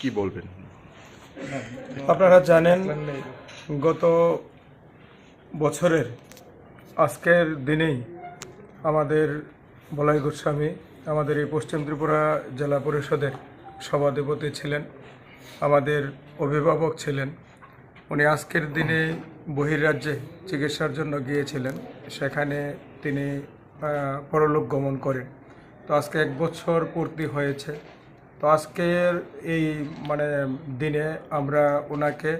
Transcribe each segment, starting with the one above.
কি বলবেন? আপনারা জানেন, গত বছরের আজকের দিনেই আমাদের বলাই গোস্বামী, আমাদের এই পশ্চিম ত্রিপুরা জেলা পরিষদের সভাধিপতি ছিলেন, আমাদের অভিভাবক ছিলেন। উনি আজকের দিনে বহির্রাজ্যে চিকিৎসার জন্য গিয়েছিলেন। সেখানে তিনি পরলোক গমন করেন। তো আজকে এক বছর পূর্তি হয়েছে। তো আজকের এই মানে দিনে আমরা ওনাকে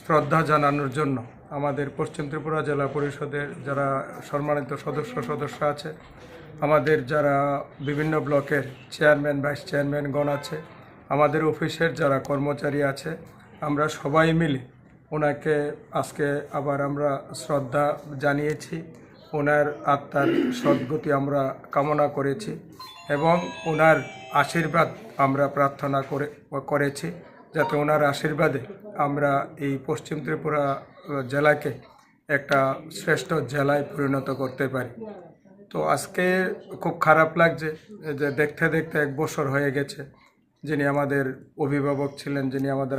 শ্রদ্ধা জানানোর জন্য আমাদের পশ্চিম ত্রিপুরা জেলা পরিষদের যারা সম্মানিত সদস্য সদস্য আছে, আমাদের যারা বিভিন্ন ব্লকের চেয়ারম্যান, ভাইস চেয়ারম্যানগণ আছে, আমাদের অফিসের যারা কর্মচারী আছে, আমরা সবাই মিলে ওনাকে আজকে আবার আমরা শ্রদ্ধা জানিয়েছি। ওনার আত্মার সদ্গতি আমরা কামনা করেছি। এবং ওনার আশীর্বাদ আমরা প্রার্থনা করে, করেছি যাতে ওনার আশীর্বাদে আমরা এই পশ্চিম ত্রিপুরা জেলাকে একটা শ্রেষ্ঠ জেলায় পরিণত করতে পারি। তো আজকে খুব খারাপ লাগছে যে দেখতে দেখতে এক বছর হয়ে গেছে। যিনি আমাদের অভিভাবক ছিলেন, যিনি আমাদের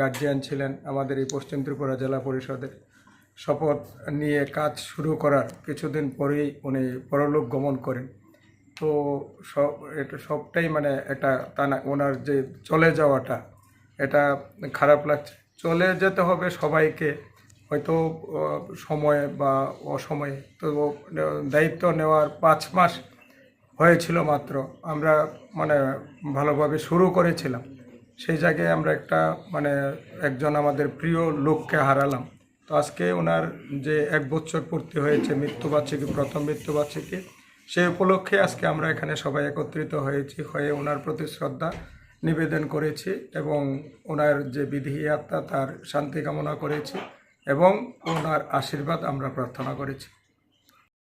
গার্জিয়ান ছিলেন আমাদের এই পশ্চিম ত্রিপুরা জেলা পরিষদের শপথ নিয়ে কাজ শুরু করার কিছুদিন পরেই উনি পরলোক গমন করেন। তো সব, এটা সবটাই মানে একটা তা না, ওনার যে চলে যাওয়াটা, এটা খারাপ লাগছে। চলে যেতে হবে সবাইকে, হয়তো সময়ে বা অসময়ে। তো দায়িত্ব নেওয়ার পাঁচ মাস হয়েছিল মাত্র। আমরা মানে ভালোভাবে শুরু করেছিলাম। সেই জায়গায় আমরা একটা মানে একজন আমাদের প্রিয় লোককে হারালাম। তো আজকে ওনার যে এক বছর পূর্তি হয়েছে মৃত্যুবার্ষিকী, প্রথম মৃত্যুবার্ষিকী সেই উপলক্ষে আজকে আমরা এখানে সবাই একত্রিত হয়েছি, হয়ে ওনার প্রতি শ্রদ্ধা নিবেদন করেছি এবং ওনার যে বিধি আত্মা তার শান্তি কামনা করেছি এবং ওনার আশীর্বাদ আমরা প্রার্থনা করেছি।